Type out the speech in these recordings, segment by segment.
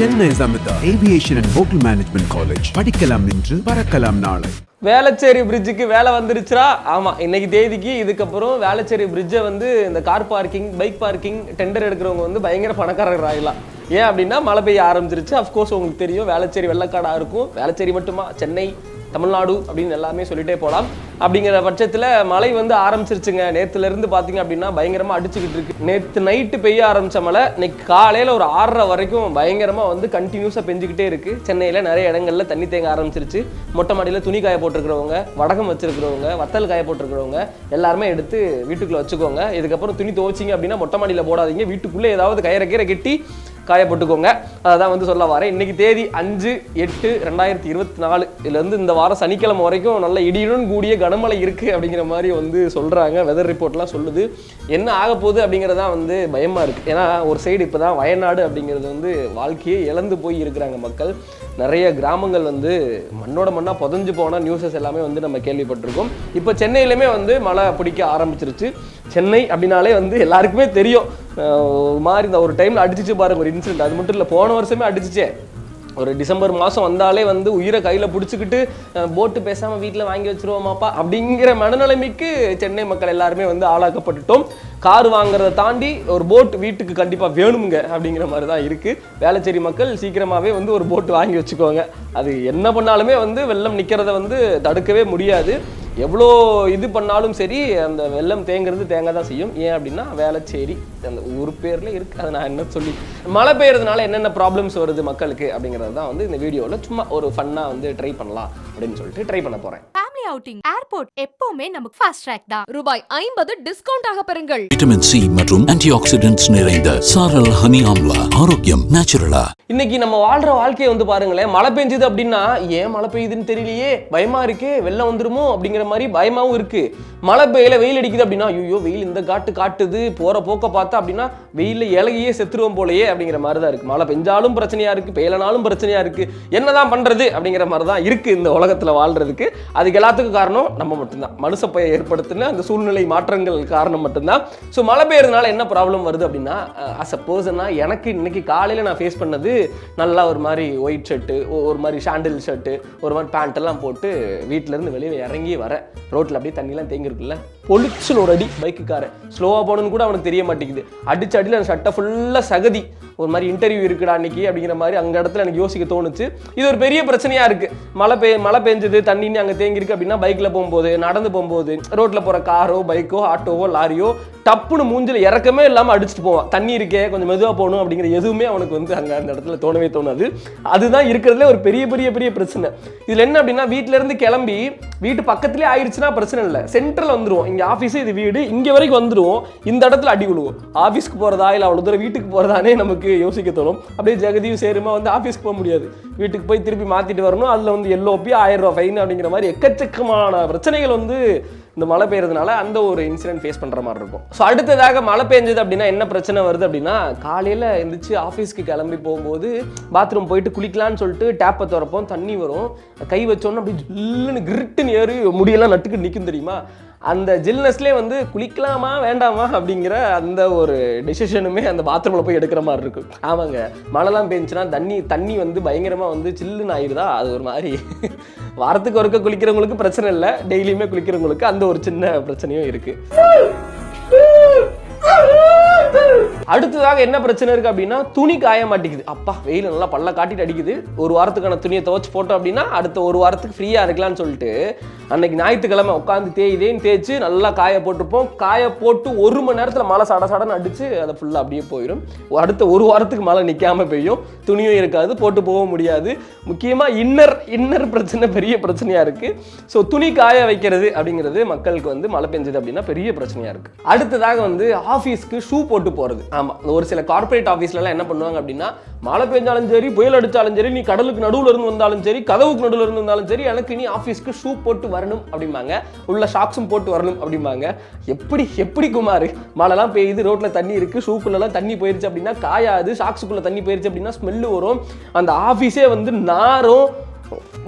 Chennai Samitha aviation and hotel management college படிக்கலாம் இன்று பறக்கலாம் நாளை. வேளச்சேரி பிரிட்ஜுக்கு வேலை வந்துருச்சுரா ஆமாம் இன்னைக்கு தேதிக்கு இதுக்கப்புறம் வேளச்சேரி பிரிட்ஜை வந்து இந்த car parking bike parking tender எடுக்கிறவங்க வந்து பயங்கர பணக்காரர் ஆகலாம் ஏன் அப்படின்னா மழை பெய்ய ஆரம்பிச்சிருச்சு. அஃப்கோர்ஸ் உங்களுக்கு தெரியும் வேளச்சேரி வெள்ளக்காடாக இருக்கும். வேளச்சேரி மட்டுமா? சென்னை. தமிழ்நாடு அப்படின்னு எல்லாமே சொல்லிட்டே போகலாம் அப்படிங்கிற பட்சத்தில் மழை வந்து ஆரம்பிச்சிருச்சுங்க. நேற்றுலேருந்து பார்த்தீங்க அப்படின்னா பயங்கரமாக அடிச்சுக்கிட்டு இருக்கு. நேற்று நைட்டு பெய்ய ஆரம்பித்த மழை இன்னைக்கு காலையில் ஒரு ஆறரை வரைக்கும் பயங்கரமாக வந்து கண்டினியூஸாக பெஞ்சிக்கிட்டே இருக்குது சென்னையில் நிறைய இடங்களில் தண்ணி தேங்க ஆரம்பிச்சிருச்சு. மொட்டை மாடியில் துணி காய போட்டிருக்கிறவங்க வடகம் வச்சிருக்கிறவங்க வத்தல் காய போட்டிருக்கிறவங்க எல்லாருமே எடுத்து வீட்டுக்குள்ளே வச்சுக்கோங்க. இதுக்கப்புறம் துணி துவைச்சிங்க அப்படின்னா மொட்டை மாடியில் போடாதீங்க. வீட்டுக்குள்ளே ஏதாவது கயிறை கீரை கட்டி காயப்பட்டுக்கோங்க. அதை அதான் வந்து சொல்ல வரேன். இன்னைக்கு தேதி அஞ்சு எட்டு ரெண்டாயிரத்தி இருபத்தி நாலு. இதுலேருந்து இந்த வாரம் சனிக்கிழமை வரைக்கும் நல்ல இடியுடன் கூடிய கனமழை இருக்குது அப்படிங்கிற மாதிரி வந்து சொல்கிறாங்க வெதர் ரிப்போர்ட்லாம் சொல்லுது. என்ன ஆக போகுது அப்படிங்கிறதா வந்து பயமாக இருக்குது ஏன்னா ஒரு சைடு இப்போ தான் வயநாடு அப்படிங்கிறது வந்து வாழ்க்கையே இழந்து போய் இருக்கிறாங்க மக்கள். நிறைய கிராமங்கள் வந்து மண்ணோட மண்ணாக புதஞ்சு போன நியூஸஸ் எல்லாமே வந்து நம்ம கேள்விப்பட்டிருக்கோம். இப்போ சென்னையிலுமே வந்து மழை பிடிக்க ஆரம்பிச்சிருச்சு. சென்னை அப்படின்னாலே வந்து எல்லாருக்குமே தெரியும். ஒரு மாதிரி இந்த ஒரு டைமில் அடிச்சிச்சு பாருங்க ஒரு இன்சிடென்ட் அது மட்டும் இல்லை போன வருஷமே அடிச்சிச்சே. ஒரு டிசம்பர் மாதம் வந்தாலே வந்து உயிரை கையில் பிடிச்சிக்கிட்டு போட்டு பேசாமல் வீட்டில் வாங்கி வச்சிருவோமாப்பா அப்படிங்கிற மனநிலைமைக்கு சென்னை மக்கள் எல்லாருமே வந்து ஆளாக்கப்பட்டுட்டோம். கார் வாங்குறதை தாண்டி ஒரு போட் வீட்டுக்கு கண்டிப்பாக வேணுங்க அப்படிங்கிற மாதிரி தான் இருக்குது வேளச்சேரி மக்கள் சீக்கிரமாகவே வந்து ஒரு போட்டு வாங்கி வச்சுக்கோங்க. அது என்ன பண்ணாலுமே வந்து வெள்ளம் நிற்கிறத வந்து தடுக்கவே முடியாது. எவ்வளோ இது பண்ணாலும் சரி அந்த வெள்ளம் தேங்குறது தேங்க தான் செய்யும். ஏன் அப்படின்னா வேளச்சேரி அந்த ஊர் பேரில் இருக்கு. அதை நான் என்ன சொல்லி மழை பெய்யறதுனால என்னென்ன ப்ராப்ளம்ஸ் வருது மக்களுக்கு அப்படிங்கிறது தான் வந்து இந்த வீடியோவில் சும்மா ஒரு ஃபன்னாக வந்து ட்ரை பண்ணலாம் அப்படின்னு சொல்லிட்டு ட்ரை பண்ண போகிறேன் ஃபேமிலி அவுட்டிங் ஏர்போர்ட் எப்பவுமே நமக்கு ஃபாஸ்ட் ட்ராக் தான். ரூபாய் ஐம்பது டிஸ்கவுண்ட் ஆக பெறுங்கள். விட்டமின் சி மற்றும் ஆன்டி ஆக்சிடென்ட்ஸ் நிறைந்த சாரல் ஹனி ஆம்லா ஆரோக்கியம் நேச்சுரலா இன்னைக்கு நம்ம வாழ்ற வாழ்க்கையை வந்து பாருங்களேன் மழை பெஞ்சுது அப்படின்னா ஏன் மழை பெய்யுதுன்னு தெரியலையே? பயமா இருக்கே? வெள்ளம் வந்துருமோ? அப்படிங்கிற மாதிரி பயமாவும் இருக்கு. மழை பெய்யல வெயில் அடிக்குது அப்படின்னா ஐயோ வெயில் இந்த காட்டு காட்டுது போற போக்க பார்த்தா அப்படின்னா வெயில்ல இலகியே செத்துருவோம் போலயே அப்படிங்கிற மாதிரி தான் இருக்கு. மழை பெஞ்சாலும் பிரச்சனையா இருக்கு பெய்யலனாலும் பிரச்சனையா இருக்கு. என்னதான் பண்றது அப்படிங்கிற மாதிரி தான் இருக்கு இந்த உலகத்துல வாழ்றதுக்கு. அதுக்கு எல்லாத்துக்கும் காரணம் நம்ம மட்டும்தான். மனுஷ பய ஏற்படுத்தின அந்த சூழ்நிலை மாற்றங்கள் காரணம் மட்டும்தான். ஸோ மழை பெய்யறதுனால என்ன ப்ராப்ளம் வருது அப்படின்னா அஸ் அ பர்சனாக எனக்கு இன்னைக்கு காலையில் நான் ஃபேஸ் பண்ணது நல்லா ஒரு மாதிரி ஒயிட் ஷர்ட்டு ஒரு மாதிரி ஷாண்டில் ஷர்ட்டு ஒரு மாதிரி பேண்ட் எல்லாம் போட்டு வீட்டிலேருந்து இருந்து வெளியே இறங்கி வரேன். ரோட்டில் அப்படியே தண்ணிலாம் தேங்கிருக்குல்ல பொழிச்சல் ஒரு அடி பைக்குக்கார ஸ்லோவாக போகணுன்னு கூட அவனுக்கு தெரிய மாட்டேங்குது. அடிச்சு அடியில் அந்த ஷர்ட்டை ஃபுல்லாக சகதி. ஒரு மாதிரி இன்டர்வியூ இருக்குடா அன்னைக்கு அப்படிங்கிற மாதிரி அங்கே இடத்துல எனக்கு யோசிக்க தோணுச்சு. இது ஒரு பெரிய பிரச்சனையாக இருக்குது மழை பெய் மழை பெஞ்சது தண்ணின்னு அங்கே தேங்கியிருக்கு அப்படின்னா பைக்கில் போகும்போது நடந்து போகும்போது ரோட்டில் போகிற காரோ பைக்கோ ஆட்டோவோ லாரியோ டப்புன்னு மூஞ்சில் இறக்கமே இல்லாமல் அடிச்சுட்டு போவான். தண்ணி இருக்கே கொஞ்சம் மெதுவாக போகணும் அப்படிங்கிற எதுவுமே அவனுக்கு வந்து அங்கே அந்த இடத்துல தோணவே தோணாது. அதுதான் இருக்கிறதுல ஒரு பெரிய பெரிய பெரிய பிரச்சனை. இதில் என்ன அப்படின்னா வீட்டிலேருந்து இருந்து கிளம்பி வீட்டு பக்கத்துலேயே ஆயிடுச்சுன்னா பிரச்சனை இல்லை. சென்ட்ரல் வந்துருவோம். இங்கே ஆஃபீஸு இது வீடு. இங்கே வரைக்கும் வந்துருவோம். இந்த இடத்துல அடி விழுவோம். ஆஃபீஸ்க்கு போகிறதா இல்லை அவ்வளோ தூரம் வீட்டுக்கு போகிறதானே நமக்கு யோசிக்க தோணும். அப்படியே ஜெகதியும் சேருமா வந்து ஆஃபீஸ்க்கு போக முடியாது. வீட்டுக்கு போய் திருப்பி மாற்றிட்டு வரணும். அதில் வந்து எல்லோப்பி ஆயிரம் ரூபா ஃபைன் அப்படிங்கிற மாதிரி எக்கச்சக்கமான பிரச்சனைகள் வந்து இந்த மழை பெய்யறதுனால அந்த ஒரு இன்சிடென்ட் ஃபேஸ் பண்ணுற மாதிரி இருக்கும். ஸோ அடுத்ததாக மழை பெஞ்சது அப்படின்னா என்ன பிரச்சனை வருது அப்படின்னா காலையில் எழுந்திரிச்சு ஆஃபீஸ்க்கு கிளம்பி போகும்போது பாத்ரூம் போயிட்டு குளிக்கலாம்னு சொல்லிட்டு டேப்பை திறப்போம் தண்ணி வரும். கை வச்சோன்னே அப்படி ஜில்லுன்னு கிருட்டுன்னு ஏறி முடியெல்லாம் நட்டுக்கு நிற்கும் தெரியுமா? அந்த ஜில்னஸ்லேயே வந்து குளிக்கலாமா வேண்டாமா அப்படிங்கிற அந்த ஒரு டெசிஷனுமே அந்த பாத்ரூமில் போய் எடுக்கிற மாதிரி இருக்கும் ஆமாங்க. மழைலாம் பெஞ்சுன்னா தண்ணி தண்ணி வந்து பயங்கரமாக வந்து சில்லுன்னு ஆயிடுதா அது ஒரு மாதிரி வாரத்துக்கு ஒருக்க குளிக்கிறவங்களுக்கு பிரச்சனை இல்லை. டெய்லியுமே குளிக்கிறவங்களுக்கு அந்த ஒரு சின்ன பிரச்சனையும் இருக்குது அடுத்ததாக என்ன பிரச்சனை இருக்கு அப்படின்னா துணி காய மாட்டேங்குது. அப்பா வெயில் நல்லா பல்ல காட்டிட்டு அடிக்குது. ஒரு வாரத்துக்கான துணியை துவைச்சு போட்டோம் அப்படின்னா அடுத்த ஒரு வாரத்துக்கு ஃப்ரீயா இருக்கலாம்னு சொல்லிட்டு அன்னைக்கு ஞாயிற்றுக்கிழமை உட்காந்து தேய்தேன்னு தேய்ச்சி நல்லா காய போட்டிருப்போம். காய போட்டு ஒரு மணி நேரத்தில் மழை சட சடன்னு அடிச்சு அதை ஃபுல்லாக அப்படியே போயிடும் அடுத்த ஒரு வாரத்துக்கு மழை நிற்காம பெய்யும். துணியும் இருக்காது போட்டு போக முடியாது. முக்கியமாக இன்னர் இன்னர் பிரச்சனை பெரிய பிரச்சனையாக இருக்குது ஸோ துணி காய வைக்கிறது அப்படிங்கிறது மக்களுக்கு வந்து மழை பெஞ்சது அப்படின்னா பெரிய பிரச்சனையாக இருக்குது அடுத்ததாக வந்து ஆஃபீஸ்க்கு ஷூ போட்டு போகிறது ஆமாம் ஒரு சில கார்ப்பரேட் ஆஃபீஸ்லலாம் என்ன பண்ணுவாங்க அப்படின்னா மழை பெஞ்சாலும் சரி புயல் அடித்தாலும் சரி நீ கடலுக்கு நடுவில் இருந்து வந்தாலும் சரி கதவுக்கு நடுவில் இருந்து வந்தாலும் சரி எனக்கு நீ ஆஃபீஸ்க்கு ஷூ போட்டு வரணும் அப்படிம்பாங்க. உள்ள ஷாக்ஸும் போட்டு வரணும் அப்படிம்பாங்க. எப்படி எப்படி குமார்? மழைலாம் பெய்யுது ரோட்டில் தண்ணி இருக்குது ஷூக்குள்ளெல்லாம் தண்ணி போயிருச்சு அப்படின்னா காயாது ஷாக்ஸுக்குள்ளே தண்ணி போயிருச்சு அப்படின்னா ஸ்மெல்லு வரும். அந்த ஆஃபீஸே வந்து நாரும்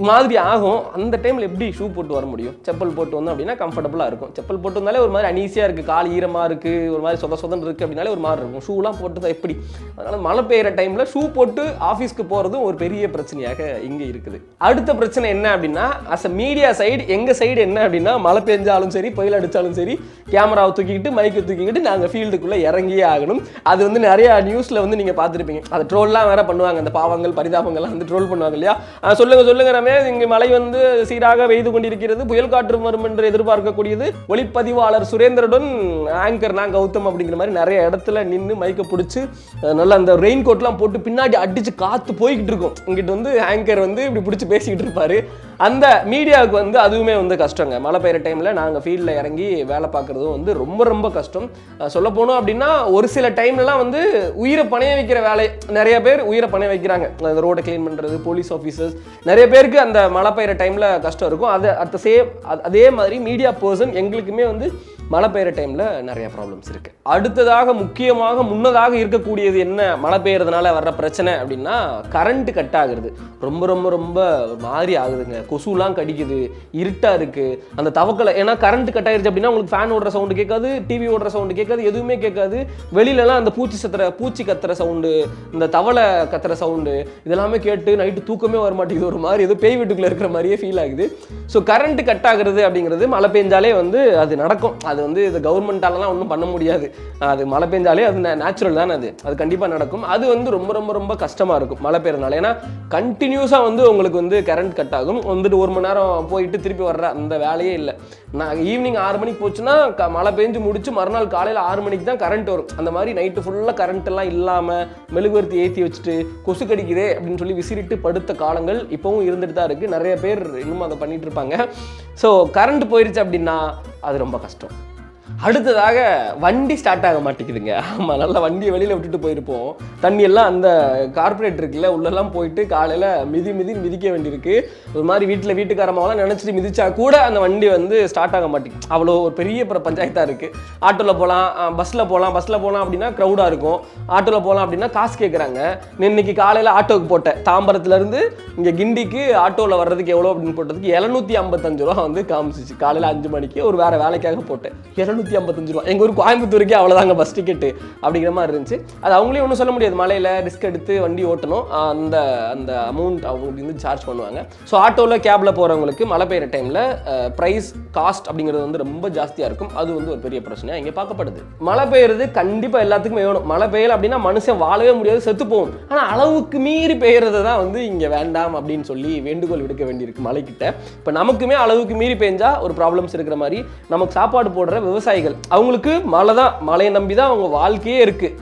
மாதிரி ஆகும். அந்த டைமில் எப்படி ஷூ போட்டு வர முடியும்? செப்பல் போட்டு வந்தோம் அப்படின்னா கம்ஃபர்டபுளாக இருக்கும். செப்பல் போட்டு வந்தாலே ஒரு மாதிரி அனீசியாக இருக்குது கால் ஈரமாக இருக்குது ஒரு மாதிரி சொத சொதன் இருக்குது அப்படின்னாலே ஒரு மாதிரி இருக்கும். ஷூலாம் போட்டு தான் எப்படி? அதனால் மழை பெய்கிற டைமில் ஷூ போட்டு ஆஃபீஸ்க்கு போகிறதும் ஒரு பெரிய பிரச்சனையாக இங்கே இருக்குது. அடுத்த பிரச்சனை என்ன அப்படின்னா அஸ் அ மீடியா சைடு எங்கள் சைடு என்ன அப்படின்னா மழை பெஞ்சாலும் சரி புயல் அடித்தாலும் சரி கேமராவை தூக்கிக்கிட்டு மைக்கை தூக்கிக்கிட்டு நாங்கள் ஃபீல்டுக்குள்ளே இறங்கியே ஆகணும். அது வந்து நிறையா நியூஸில் வந்து நீங்கள் பார்த்துருப்பீங்க. அதை ட்ரோல்லாம் வேற பண்ணுவாங்க. அந்த பாவங்கள் பரிதாபங்கள்லாம் வந்து ட்ரோல் பண்ணுவாங்க இல்லையா? சொல்லுங்கள் சொல்லுங்க ரமேஷ் இங்கே மழை வந்து சீராக பெய்து கொண்டிருக்கிறது. புயல் காற்று வரும் என்று எதிர்பார்க்கக்கூடியது. ஒளிப்பதிவாளர் சுரேந்திரனுடன் ஆங்கர் நான் கௌதம் அப்படிங்கிற மாதிரி நிறைய இடத்துல நின்று மைக்கை பிடிச்சி நல்லா அந்த ரெயின் கோட்லாம் போட்டு பின்னாடி அடிச்சு காத்து போய்கிட்டு இருக்கும். இங்கிட்டு வந்து ஆங்கர் வந்து இப்படி பிடிச்சி பேசிக்கிட்டு இருப்பாரு. அந்த மீடியாவுக்கு வந்து அதுவுமே வந்து கஷ்டங்க. மழை பெய்கிற டைமில் நாங்கள் ஃபீல்டில் இறங்கி வேலை பார்க்குறதும் வந்து ரொம்ப ரொம்ப கஷ்டம். சொல்ல போனோம் அப்படின்னா ஒரு சில டைம்லலாம் வந்து உயிரை பணைய வைக்கிற வேலை நிறைய பேர் உயிரை பணைய வைக்கிறாங்க. அந்த ரோடை க்ளீன் பண்ணுறது போலீஸ் ஆஃபீஸர்ஸ் நிறைய பேருக்கு அந்த மழை பெய்கிற டைமில் கஷ்டம் இருக்கும். அது அட் சேம் அதே மாதிரி மீடியா பர்சன் எங்களுக்குமே வந்து மழை பெய்கிற டைமில் நிறைய ப்ராப்ளம்ஸ் இருக்குது அடுத்ததாக முக்கியமாக முன்னதாக இருக்கக்கூடியது என்ன? மழை பெய்யறதுனால வர்ற பிரச்சனை அப்படின்னா கரண்ட் கட் ஆகுறது. ரொம்ப ரொம்ப ரொம்ப ஒரு மாதிரி ஆகுதுங்க. கொசுலாம் கடிக்குது இருட்டாக இருக்குது அந்த தவக்கலை ஏன்னா கரண்ட் கட் ஆயிருச்சு அப்படின்னா உங்களுக்கு ஃபேன் ஓடுற சவுண்டு கேட்காது டிவி ஓடுற சவுண்டு கேட்காது எதுவுமே கேட்காது. வெளியிலலாம் அந்த பூச்சி சத்துற பூச்சி கத்துற சவுண்டு இந்த தவளை கத்துற சவுண்டு இதெல்லாமே கேட்டு நைட்டு தூக்கமே வர மாட்டேங்குது. ஒரு மாதிரி ஏதோ பேய் வீட்டுக்குள்ளே இருக்கிற மாதிரியே ஃபீல் ஆகுது. ஸோ கரண்ட் கட் ஆகுறது அப்படிங்கிறது மழை பெஞ்சாலே வந்து அது நடக்கும். அது வந்து இது கவர்மெண்ட்டாலலாம் ஒன்றும் பண்ண முடியாது. அது மழை பெஞ்சாலே அது நேச்சுரல் தானே அது. அது கண்டிப்பாக நடக்கும். அது வந்து ரொம்ப ரொம்ப ரொம்ப கஷ்டமாக இருக்கும் மழை பெய்யறதுனால ஏன்னா கண்டினியூஸாக வந்து உங்களுக்கு வந்து கரண்ட் கட் ஆகும். வந்துட்டு ஒரு மணி நேரம் போயிட்டு திருப்பி வர்ற அந்த வேலையே இல்லை. நான் ஈவினிங் ஆறு மணிக்கு போச்சுன்னா க- மழை பெஞ்சு முடிச்சு மறுநாள் காலையில் ஆறு மணிக்கு தான் கரண்ட் வரும். அந்த மாதிரி நைட்டு ஃபுல்லாக கரண்ட் எல்லாம் இல்லாமல் மெழுகுவர்த்தி ஏற்றி வச்சுட்டு கொசு கடிக்குதே அப்படின்னு சொல்லி விசிறிட்டு படுத்த காலங்கள் இப்போவும் இருந்துட்டு தான் இருக்குது நிறைய பேர் இன்னும் அதை பண்ணிகிட்டு இருப்பாங்க. ஸோ கரண்ட் போயிருச்சு அப்படின்னா அது ரொம்ப கஷ்டம். அடுத்ததாக வண்டி ஸ்டார்ட் ஆக மாட்டேங்குதுங்க. ஆமாம் நல்லா வண்டியை வெளியில் விட்டுட்டு போயிருப்போம். தண்ணியெல்லாம் அந்த கார்பரேட் இருக்குல்ல உள்ளெல்லாம் போயிட்டு காலையில் மிதி மிதி மிதிக்க வேண்டியிருக்கு. ஒரு மாதிரி வீட்டில் வீட்டுக்காரமாவெல்லாம் நினச்சிட்டு மிதிச்சா கூட அந்த வண்டி வந்து ஸ்டார்ட் ஆக மாட்டேங்குது. அவ்வளோ ஒரு பெரிய பஞ்சாயத்தாக இருக்குது ஆட்டோவில் போகலாம் பஸ்ஸில் போகலாம் பஸ்ஸில் போகலாம் அப்படின்னா க்ரௌடாக இருக்கும். ஆட்டோவில் போகலாம் அப்படின்னா காசு கேட்குறாங்க இன்னைக்கு காலையில் ஆட்டோவுக்கு போட்டேன். தாம்பரத்துலேருந்து இங்கே கிண்டிக்கு ஆட்டோவில் வர்றதுக்கு எவ்வளோ அப்படின்னு போட்டதுக்கு எழுநூற்றி ஐம்பத்தஞ்சு ரூபா வந்து காமிச்சிச்சு. காலையில் அஞ்சு மணிக்கு ஒரு வேறு வேலைக்காக போட்டேன். இரநூத்தி நூற்றி ஐம்பத்தஞ்சு ரூபா. எங்கள் ஊர் கோயம்புத்தூருக்கே அவ்வளோதாங்க பஸ் டிக்கெட்டு அப்படிங்கிற மாதிரி இருந்துச்சு. அது அவங்களே ஒன்றும் சொல்ல முடியாது. மலையில் ரிஸ்க் எடுத்து வண்டி ஓட்டணும். அந்த அந்த அமௌண்ட் அவங்களுக்கு வந்து சார்ஜ் பண்ணுவாங்க. ஸோ ஆட்டோவில் கேபில் போகிறவங்களுக்கு மழை பெய்யுற டைமில் ப்ரைஸ் காஸ்ட் அப்படிங்கிறது வந்து ரொம்ப ஜாஸ்தியாக இருக்கும். அது வந்து ஒரு பெரிய பிரச்சனையாக இங்கே பார்க்கப்படுது. மழை பெய்யுறது கண்டிப்பாக எல்லாத்துக்குமே வேணும். மழை பெய்யல அப்படின்னா மனுஷன் வாழவே முடியாது செத்து போகும். ஆனால் அளவுக்கு மீறி பெய்யறது தான் வந்து இங்கே வேண்டாம் அப்படின்னு சொல்லி வேண்டுகோள் விடுக்க வேண்டியிருக்கு மழைக்கிட்ட இப்போ நமக்குமே அளவுக்கு மீறி பெஞ்சா ஒரு ப்ராப்ளம்ஸ் இருக்கிற மாதிரி நமக்கு சாப்பாடு போடுற விவசாயிகள். அவங்களுக்கு மழை தான் மழையை நம்பி தான் அவங்க வாழ்க்கையே இருக்குது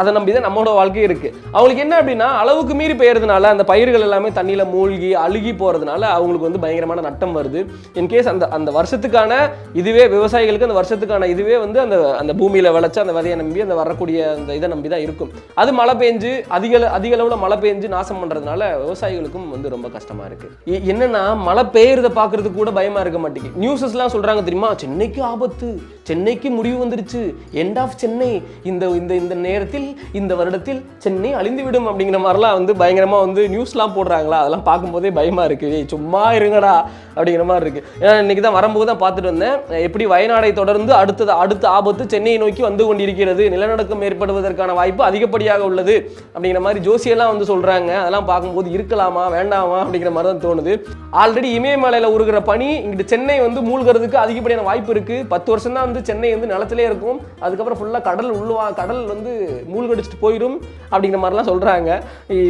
அதை நம்பி தான் நம்மளோட வாழ்க்கையும் இருக்குது அவங்களுக்கு என்ன அப்படின்னா அளவுக்கு மீறி பெய்யறதுனால அந்த பயிர்கள் எல்லாமே தண்ணியில் மூழ்கி அழுகி போகிறதுனால அவங்களுக்கு வந்து பயங்கரமான நட்டம் வருது. இன்கேஸ் அந்த அந்த வருஷத்துக்கான இதுவே விவசாயிகளுக்கு அந்த வருஷத்துக்கான இதுவே வந்து அந்த அந்த பூமியில் விளைச்ச அந்த விதையை நம்பி அந்த வரக்கூடிய அந்த இதை நம்பி தான் இருக்கும். அது மழை பெஞ்சு அதிக அதிக அளவில் மழை பெஞ்சு நாசம் பண்ணுறதுனால விவசாயிகளுக்கும் வந்து ரொம்ப கஷ்டமாக இருக்குது என்னென்னா மழை பெய்யறத பார்க்கறதுக்கு கூட பயமாக இருக்க மாட்டேங்குது. நியூஸஸ்லாம் சொல்கிறாங்க தெரியுமா? சென்னைக்கு ஆபத்து சென்னைக்கு முடிவு வந்துருச்சு. End of Chennai. இந்த இந்த இந்த நேரத்தில் இந்த வருடத்தில் சென்னை அழிந்துவிடும் அப்படிங்கிற மாதிரிலாம் வந்து பயங்கரமாக வந்து நியூஸ்லாம் போடுறாங்களா? அதெல்லாம் பார்க்கும்போதே பயமாக இருக்குது சும்மா இருங்கடா அப்படிங்கிற மாதிரி இருக்குது ஏன்னா இன்னைக்கு தான் வரும்போது தான் பார்த்துட்டு வந்தேன். எப்படி வயநாடை தொடர்ந்து அடுத்தது அடுத்த ஆபத்து சென்னையை நோக்கி வந்து கொண்டிருக்கிறது நிலநடுக்கம் ஏற்படுவதற்கான வாய்ப்பு அதிகப்படியாக உள்ளது அப்படிங்கிற மாதிரி ஜோசியெல்லாம் வந்து சொல்கிறாங்க அதெல்லாம் பார்க்கும்போது இருக்கலாமா வேண்டாமா அப்படிங்கிற மாதிரி தான் தோணுது. ஆல்ரெடி இமயமலையில் உருகிற பனி இங்கிட்டு சென்னை வந்து மூழ்கிறதுக்கு அதிகப்படியான வாய்ப்பு இருக்குது பத்து வருஷம் தான் வந்து சென்னை வந்து நிலத்திலே இருக்கும். அதுக்கப்புறம் ஃபுல்லாக கடல் உள்ளுவா கடல் வந்து மூழ்கடிச்சிட்டு போயிடும் அப்படிங்கிற மாதிரிலாம் சொல்கிறாங்க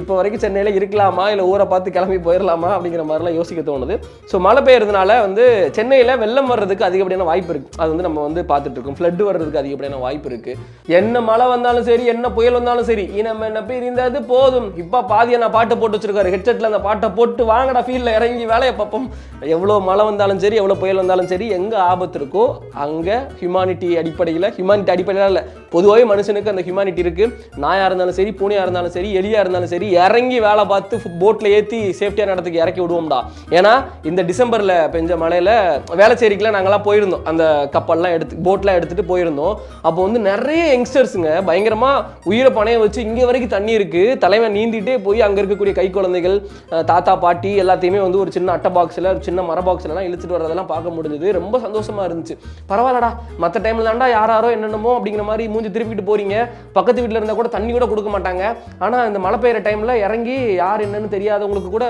இப்போ வரைக்கும் சென்னையில் இருக்கலாமா? இல்லை ஊரை பார்த்து கிளம்பி போயிடலாமா அப்படிங்கிற மாதிரிலாம் யோசிக்க தோணுது. ஸோ மழை பெய்யறதுனால வந்து சென்னையில் வெள்ளம் வர்றதுக்கு அதிகப்படியான வாய்ப்பு இருக்குது அது வந்து நம்ம வந்து பார்த்துட்டு இருக்கோம். ஃப்ளட் வர்றதுக்கு அதிகப்படியான வாய்ப்பு இருக்குது என்ன மழை வந்தாலும் சரி என்ன புயல் வந்தாலும் சரி இனம் என்ன பிரிந்தது போதும். இப்போ பாதியை நான் பாட்டை போட்டு வச்சிருக்காரு. ஹெட்செட்டில் அந்த பாட்டை போட்டு வாங்கடா ஃபீல்டில் இறங்கி வேலையை பார்ப்போம். எவ்வளோ மழை வந்தாலும் சரி எவ்வளோ புயல் வந்தாலும் சரி எங்கே ஆபத்து இருக்கோ அங்கே ஹியூமானிட்டி அடிப்படையில் ஹியூமானிட்டி அடிப்படையில் இல்லை பொதுவாகவே மனுஷனுக்கு அந்த ஹியூமானிட்டி இருக்கு. இருக்கு. நாயா இருந்தாலும் சரி பூனையா இருந்தாலும் சரி எலியா இருந்தாலும் சரி இறங்கி வேலை பார்த்து போட்ல ஏத்தி சேஃப்டியான நடத்துக்கு இறக்கி விடுவோம்டா. ஏன்னா இந்த டிசம்பர்ல பெஞ்ச மழையில வேளச்சேரிக்குலாம் நாங்களாம் போயிருந்தோம். அந்த கப்பல்லாம் எடுத்து போட்லாம் எடுத்துட்டு போயிருந்தோம். அப்போ வந்து நிறைய யங்ஸ்டர்ஸுங்க பயங்கரமா உயிரை பணைய வச்சு இங்க வரைக்கும் தண்ணி இருக்கு. தலைவன் நீந்திட்டே போய் அங்க இருக்கக்கூடிய கை குழந்தைகள் தாத்தா பாட்டி எல்லாத்தையுமே வந்து ஒரு சின்ன அட்டை பாக்ஸ்ல ஒரு சின்ன மர பாக்ஸ்ல எல்லாம் இழுத்துட்டு வரதெல்லாம் பார்க்க முடிஞ்சது. ரொம்ப சந்தோஷமா இருந்துச்சு. பரவாயில்லடா. மற்ற டைம்ல தாண்டா யாராரோ என்னென்னமோ அப்படிங்கிற மாதிரி மூஞ்சி திருப்பிட்டு போறீங்க. பக்கத்து வீட்டில் இருந்தால் கூட தண்ணி கூட கொடுக்க மாட்டாங்க. ஆனால் இந்த மழை பெய்கிற டைமில் இறங்கி யார் என்னன்னு தெரியாதவங்களுக்கு கூட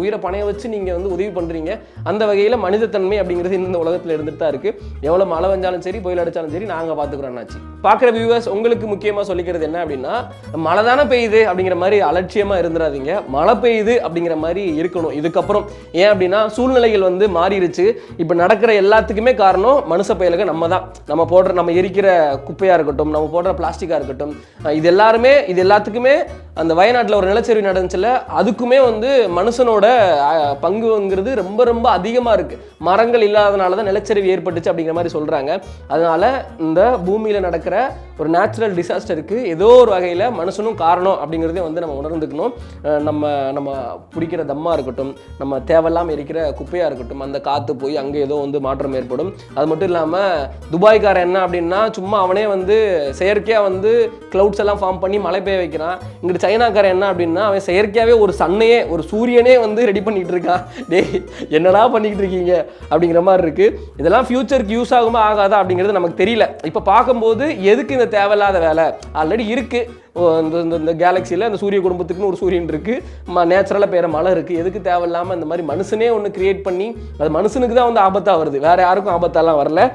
உயிரை பணைய வச்சு நீங்கள் வந்து உதவி பண்ணுறீங்க அந்த வகையில் மனிதத்தன்மை அப்படிங்கிறது இந்த உலகத்தில் இருந்துட்டு தான் இருக்குது எவ்வளோ மழை வந்தாலும் சரி புயல் அடித்தாலும் சரி நாங்கள் பார்த்துக்குறோம் அண்ணாச்சி. பார்க்குற வியூவர்ஸ் உங்களுக்கு முக்கியமாக சொல்லிக்கிறது என்ன அப்படின்னா மழை தானே பெய்யுது அப்படிங்கிற மாதிரி அலட்சியமாக இருந்துடாதீங்க மழை பெய்யுது அப்படிங்கிற மாதிரி இருக்கணும். இதுக்கப்புறம் ஏன் அப்படின்னா சூழ்நிலைகள் வந்து மாறிடுச்சு இப்போ நடக்கிற எல்லாத்துக்குமே காரணம் மனுஷ பயலுக்கு நம்ம தான் நம்ம போடுற நம்ம எரிக்கிற குப்பையாக இருக்கட்டும் நம்ம போடுற பிளாஸ்டிக்காக இருக்கட்டும் இது எல்லாருமே இது எல்லாத்துக்குமே அந்த வயநாட்டில் ஒரு நிலச்சரிவு நடந்துச்சுல அதுக்குமே வந்து மனுஷனோட பங்குங்கிறது ரொம்ப ரொம்ப அதிகமாக இருக்குது மரங்கள் இல்லாதனால தான் நிலச்சரிவு ஏற்பட்டுச்சு அப்படிங்கிற மாதிரி சொல்கிறாங்க அதனால் இந்த பூமியில் நடக்கிற ஒரு நேச்சுரல் டிசாஸ்டருக்கு ஏதோ ஒரு வகையில் மனுஷனும் காரணம் அப்படிங்கிறதே வந்து நம்ம உணர்ந்துக்கணும். நம்ம நம்ம பிடிக்கிற தம்மாக இருக்கட்டும் நம்ம தேவையில்லாமல் எரிக்கிற குப்பையாக இருக்கட்டும் அந்த காற்று போய் அங்கே ஏதோ வந்து மாற்றம் ஏற்படும். அது மட்டும் இல்லாமல் துபாய்க்காரன் என்ன அப்படின்னா சும்மா அவனே வந்து செயற்கையாக வந்து கிளவுட்ஸ் எல்லாம் ஃபார்ம் பண்ணி மழை பெய்ய வைக்கிறான். இங்கிட்டு சைனாக்காரன் என்ன அப்படின்னா அவன் செயற்கையாகவே ஒரு சன்னையே ஒரு சூரியனே வந்து ரெடி பண்ணிட்டு இருக்கான். டேய் என்னடா பண்ணிக்கிட்டு இருக்கீங்க? அப்படிங்கிற மாதிரி இருக்கு. இதெல்லாம் ஃபியூச்சருக்கு யூஸ் ஆகுமா ஆகாதா அப்படிங்கிறது நமக்கு தெரியல. இப்போ பார்க்கும்போது எதுக்கு இந்த தேவையில்லாத வேலை? ஆல்ரெடி இருக்கு. இந்த இந்த- இந்த கேலக்சியில் இந்த சூரிய குடும்பத்துக்குன்னு ஒரு சூரியன் ம நேச்சுரலாக பெய்கிற மழை இருக்குது எதுக்கு தேவையில்லாமல் இந்த மாதிரி மனுஷனே ஒன்று கிரியேட் பண்ணி அது மனுஷனுக்கு தான் வந்து ஆபத்தாக வருது. வேறு யாருக்கும் ஆபத்தாலாம் வரல.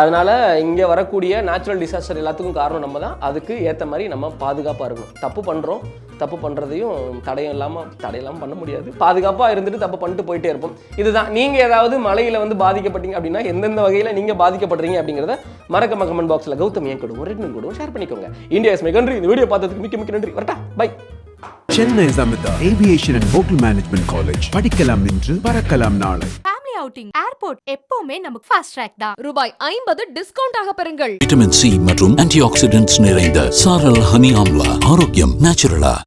அதனால இங்கே வரக்கூடிய நேச்சுரல் டிசாஸ்டர் எல்லாத்துக்கும் காரணம் நம்ம தான் அதுக்கு ஏற்ற மாதிரி நம்ம பாதுகாப்பாக இருக்கணும். தப்பு பண்ணுறோம் தப்பு பண்ணுறதையும் தடையும் இல்லாமல் தடையெல்லாம் பண்ண முடியாது. பாதுகாப்பாக இருந்துட்டு தப்பு பண்ணிட்டு போயிட்டே இருப்போம். இதுதான். நீங்கள் ஏதாவது மலையில் வந்து பாதிக்கப்பட்டீங்க அப்படின்னா எந்தெந்த வகையில் நீங்கள் பாதிக்கப்படுறீங்க அப்படிங்கிறத மறக்காம கமெண்ட் பாக்ஸில் கௌதம் ஏன் கொடுவோம் ரெண்டு கொடுவோம் ஷேர் பண்ணிக்கோங்க. இந்தியாஸ் மிக நன்றி இந்த வீடியோ பார்த்ததுக்கு மிக்க மிக்க நன்றி. வரட்டா. Bye Chennai Samitha aviation and hotel management college படிக்கலாம் இன்று பறக்கலாம் நாளை. அவுட்டிங் ஏர்போர்ட் எப்பவுமே நமக்கு ஃபாஸ்ட் ட்ராக் தான். ரூபாய் ஐம்பது டிஸ்கவுண்ட் ஆக பெறுங்கள். விட்டமின் சி மற்றும் ஆன்டி ஆக்சிடென்ட்ஸ் நிறைந்த சாரல் ஹனி ஆம்லா. ஆரோக்கியம் நேச்சுரலா